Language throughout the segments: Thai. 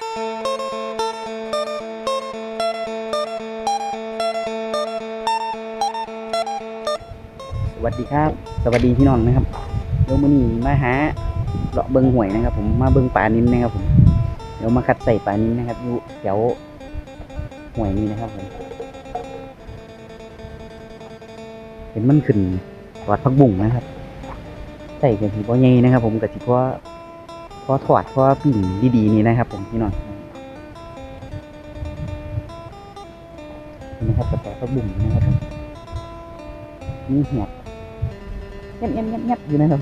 สวัสดีครับ สวัสดีพี่น้องนะครับเดี๋ยวมื้อนี้มาหาเลาะเบิงหวยนะครับ ผมมาเบิงปลานิ้นนะครับผมเดี๋ยวมาคัดใส่ปลานิ้นนะครับอยู่แถวหวยนี้นะครับผมเห็นมันขึ้นวัดพักบุ่งนะครับใส่กันสีบ่ใหญ่นะครับ ผมกับสีพ่อ พ่อถอดพ่อปิ่งดีๆนี่นะครับ ผมพี่น้องนี่นะครับกระแสพักบุ่งนะครับผมนี่เหียบเงียบเงียบเงียบเงียบอยู่นะครับ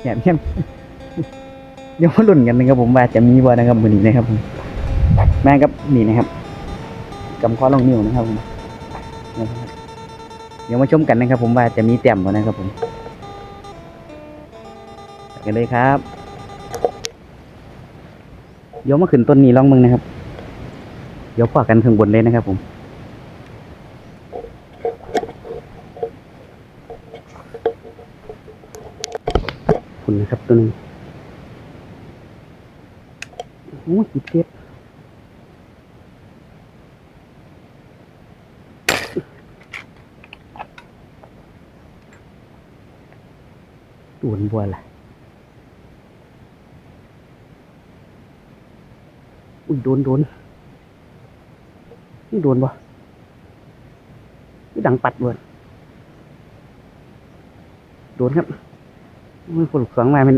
เงียบเงียบเดี๋ยวมาลุ้นกันนะครับผมว่าจะมีบ่นะครับมือนี้นะครับผมแม่กับนี่นะครับกำข้อลงนิ้วนะครับผมนะครับเดี๋ยวมาชมกันนะครับ ผมว่าจะมีแต้มบ่นะครับผมกันเลยครับ เดี๋ยวมาขึ้นต้นนี้ลองมึงนะครับ เดี๋ยวพอกันข้างบนเลยนะครับผมคุณนะครับตัวนึงโอ้ยจิบเจ็บตวนบัวล่ะ อุ้ยโดนโดนนี่โดนบ่นี่ดังปัดเบิดโดนครับมันฝนสองมามัน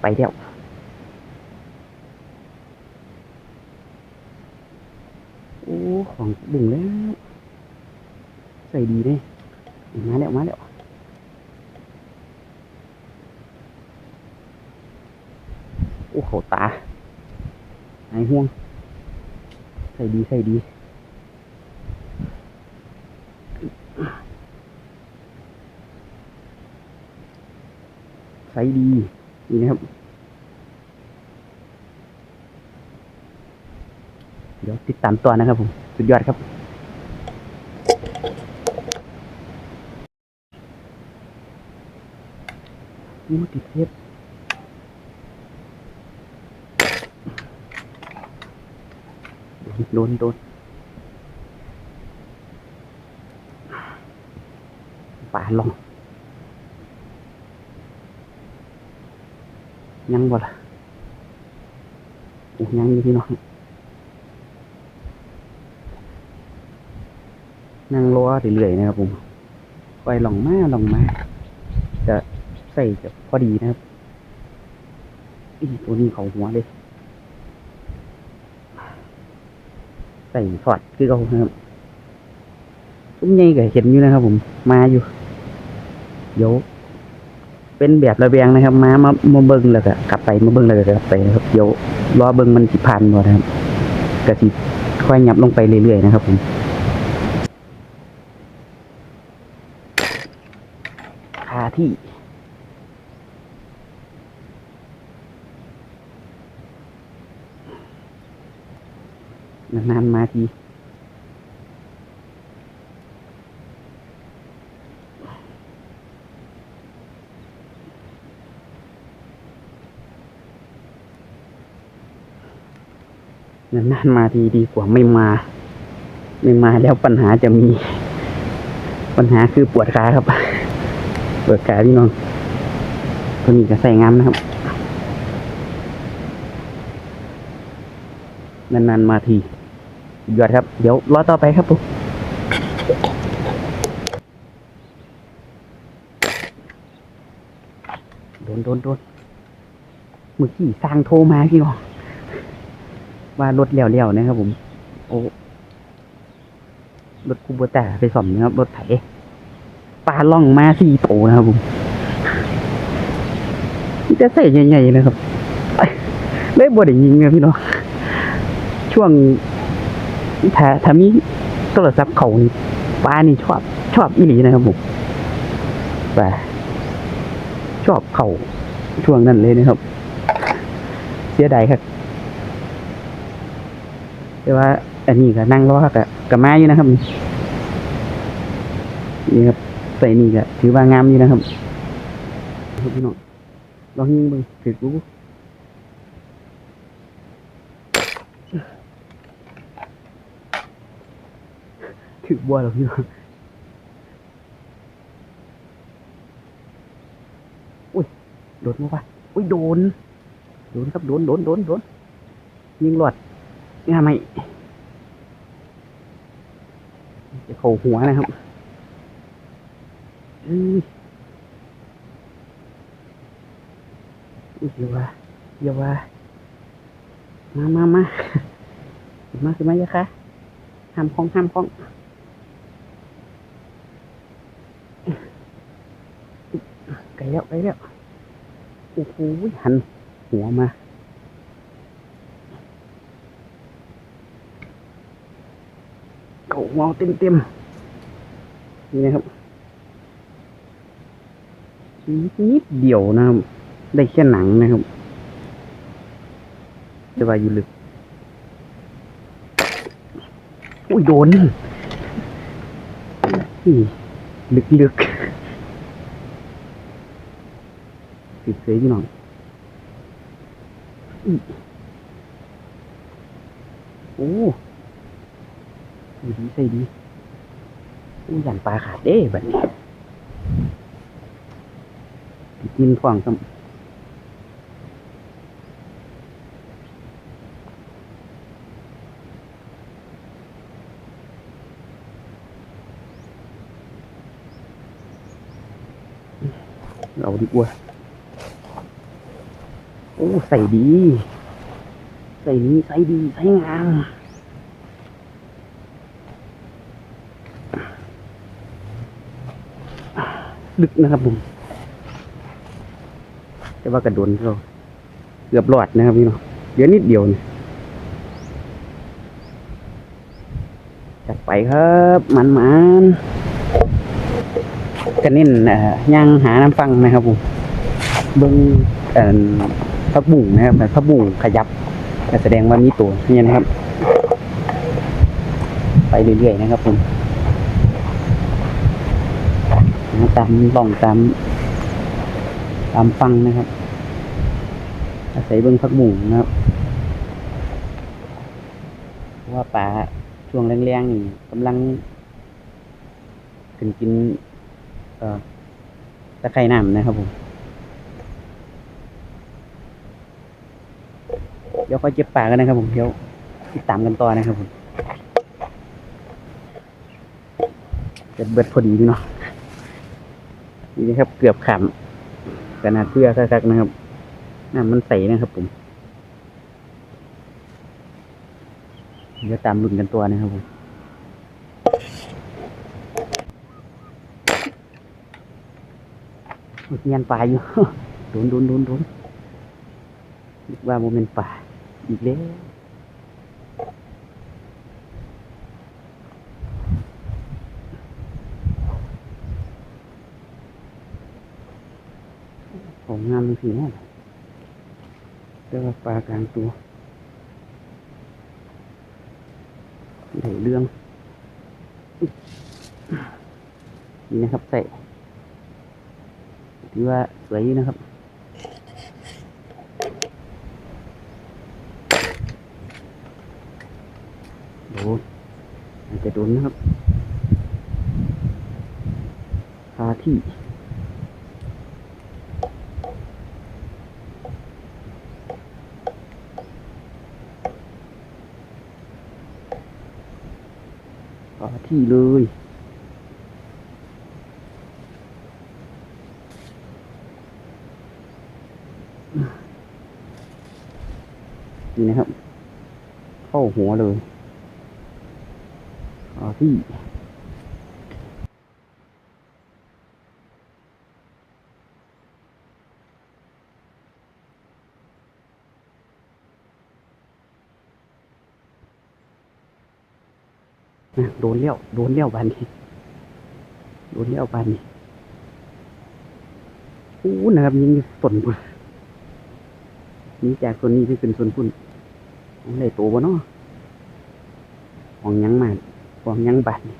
ไปเดียวโอ้ของบุ่งแล้ว ใส่ดีเลยมาแล้วมาแล้วโอ้เขา ตาไอห่วง ใส่ดีใส่ดีใช้ดีนี่นะครับ เดี๋ยวติดตามตัวนะครับผม สุดยอดครับอู้ติดเทป โดนโดนป่าลงยังบ่ล่ะยังอยู่พี่น้องนั่งรอเรื่อยๆนะครับผมค่อยลองมาลองมา จะใส่จะพอดีนะครับตัวนี้เขาหัวเลย ส่ถอดคือเขาครับซุ้มใหญ่ก็เห็นอยู่นะครับ ผม มาอยู่ เดี๋ยว เป็นแบบระเบียงนะครับ มามามาเบิ้งแล้วก็กลับไปมาเบิ้งแล้วก็กลับไปนะครับเดี๋ยวรอเบิ้งมันสิพันบ่นะครับก็สิค่อยยับลงไปเรื่อยๆนะครับ ผมคาที่ นานๆมาทีนานๆมาทีดีกว่าไม่มา ไม่มาแล้วปัญหาจะมี ปัญหาคือปวดขาครับ ปวดขาพี่น้องตัวนี้ก็ใส่งามนะครับ นานๆมาที ยอดครับ เดี๋ยวรอต่อไปครับผมโดนโดนโดนเมื่อกี้สร้างโทรมาพี่น้องว่ารถเลี้ยวๆนะครับผม โอ้รถคูโบต้าไปสอมนะครับ รถไถปลาล่องมาสี่โตนะครับผมจะใส่ใหญ่ๆนะครับเลยบ่ได้ยิงนะพี่น้องช่วง ถ้าถ้ามีโทรศัพท์เขานี่ป้านี่ชอบ ชอบอีหลีนะครับผมแต่ชอบเขาช่วงนั้นเลยนะครับ เสียดายครับ แต่ว่า อันนี้ก็นั่งรอกับกับมาอยู่นะครับนี่ครับใส่นี่ก็ถือว่างามอยู่นะครับครับพี่น้องลองยิงเบิ่งถือกู ถือบัวหรอพี่น้องอุ้ย โดนมั้ปะอุ้ย โดน โดนครับ โดน โดน โดน โดน ยิงหลอดงาไหมจะเข่าหัวนะครับอุ้ยเยวว่าเยวว่ามามามามาขึ้นมาเยอะค่ะห้ามคล้องห้ามคล้องไกล แล้วไกลแล้วโอ้โหหันหัวมาเก่าเมาเต็มเต็มนี่นะครับนิดเดียวนะครับ ได้แค่หนังนะครับ จะว่าอยู่ลึกอุ้ยโดนนี่ลึกลึก ติดเสียพี่น้องโอ้ดีดีใส่ดีอู้ยันปลาขาดเด้แบบนี้กินฟองซ้ำเราดีกว่า โอ้ใส่ดี ใส่นี้ใส่ดีใส่งามลึกนะครับผมแต่ว่ากระโดนก็เกือบรอดนะครับพี่น้องเดี๋ยวนิดเดียวเนี่ยจัดไปครับมันมันก็เน้นเอ่อย่างหาน้ำฟังนะครับผมเบิ้งเอ่อ พักบุ่งนะครับแต่พักบุ่งขยับก็แสดงว่ามีตัวนี่นะครับ ไปเรื่อยๆนะครับผมตามล่องตามตามฟังนะครับ อาศัยเบิ้งพักบุ่งนะครับเพราะว่าป่าช่วงแรงๆนี่กำลังถึงกิน เอ่อตะไคร่น้ำนะครับผม เดี๋ยวค่อยเจ็บปากกันนะครับผมเดี๋ยวติดตามกันต่อนะครับผมจะเบิดพอดีพี่เนาะนี่นะครับเกือบขำขนาดเสื้อคักๆนะครับน้ำมันใสนะครับผมเดี๋ยวตามลุ้นกันตัวนะครับผมเงียนป่าอยู่โดนโดนโดนโดนนึกว่าโมเมนต์ป่า อีกแล้วของงามสิเนี่ยแต่ว่าปลากลางตัวได้เรื่อง นี่นะครับใส่ถือว่าสวยนะครับ โดนอา จะโดนนะครับคาที่คาที่เลยนี่นะครับ เข้าหัวเลย เอาที่นะโดนเลี้ยวโดนเลี้ยวบานนี้โดนเลี้ยวบานนี้อู้นะครับยิงส่วนพุ่นนี่จากส่วนนี้ที่เป็นส่วนพุ่นของได้ตัวบ่เนาะของยังมา ของหยังบาดนี่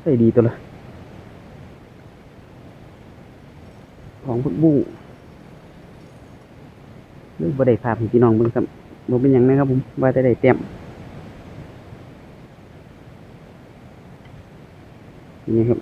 ใส่ดีตัวละของพุกบุ้งเลยบ่ได้ภาพพี่น้องเบิ่งครับบ่เป็นหยังนะครับผมว่าแต่ได้เต็มนี่ครับ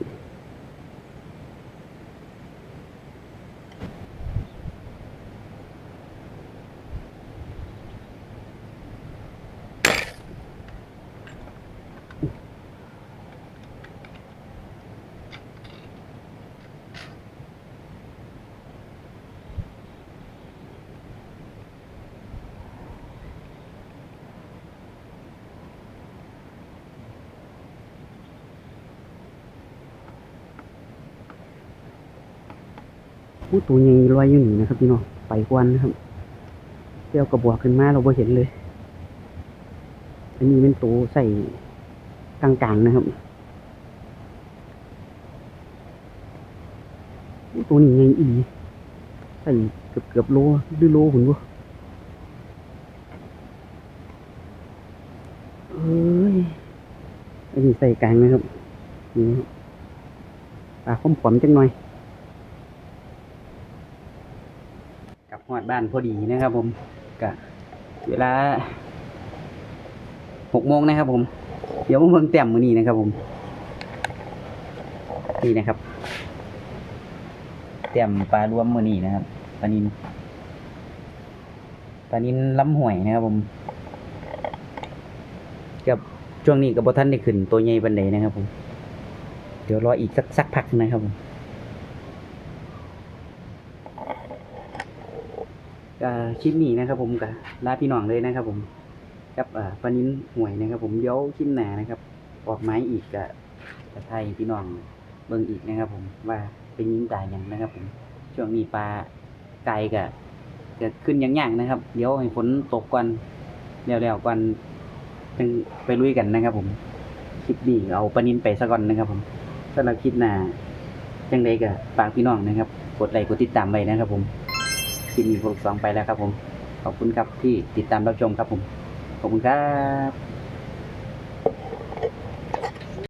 ผู้ตัวใหญ่ลอยอยู่นี่นะครับพี่น้องไปกวนนะครับเที่ยวกระบอกขึ้นมาเราบ่เห็นเลย อันนี้เป็นตัวใส่กลางๆนะครับตัวนี้ใหญ่อีหลีใส่เกือบเกือบโลหรือโลหุ่นวะเอ้ยอันนี้ใส่กลางนะครับนี่ครับปลาข้มขมจังหน่อย กลับหอดบ้านพอดีนะครับ ผมกะเวลาหกโมงนะครับ ผม เดี๋ยวมาเพิ่งเต็มมือนี้นะครับ ผม นี่นะครับเต็มปลารวมมือนี้นะครับปลานินปลานินล้ำห่วยนะครับ ผม กับช่วงนี้กับบท่านได้ขึ้นตัวใหญ่บันไดนะครับ ผม เดี๋ยวรออีกสักสักพักนะครับผม ก็คลิปนี้นะครับ ผมกับลาพี่น้องเลยนะครับ ผมกับปลานิ้นห่วยนะครับ ผมเดี๋ยวคลิปหนานะครับ ออกไม้อีกกับจะไทยพี่น้องเบิ่งอีกนะครับ ผมว่าเป็นยิงตายอย่างนะครับ ผมช่วงนี้ปลาไก่กับจะขึ้นอย่างยางๆนะครับ เดี๋ยวให้ฝนตกก่อนแล้วๆก่อนจึงไปลุยกันนะครับ ผมคลิปนี้เอาปลานิ้นไปซะก่อนนะครับ ผมสำหรับคลิปหน้าจังไดก็ฝากพี่น้องนะครับ กดไลค์กดติดตามไว้นะครับ ผม ลิปมีหกสองไปแล้วครับผม ขอบคุณครับที่ติดตามรับชมครับผม ขอบคุณครับ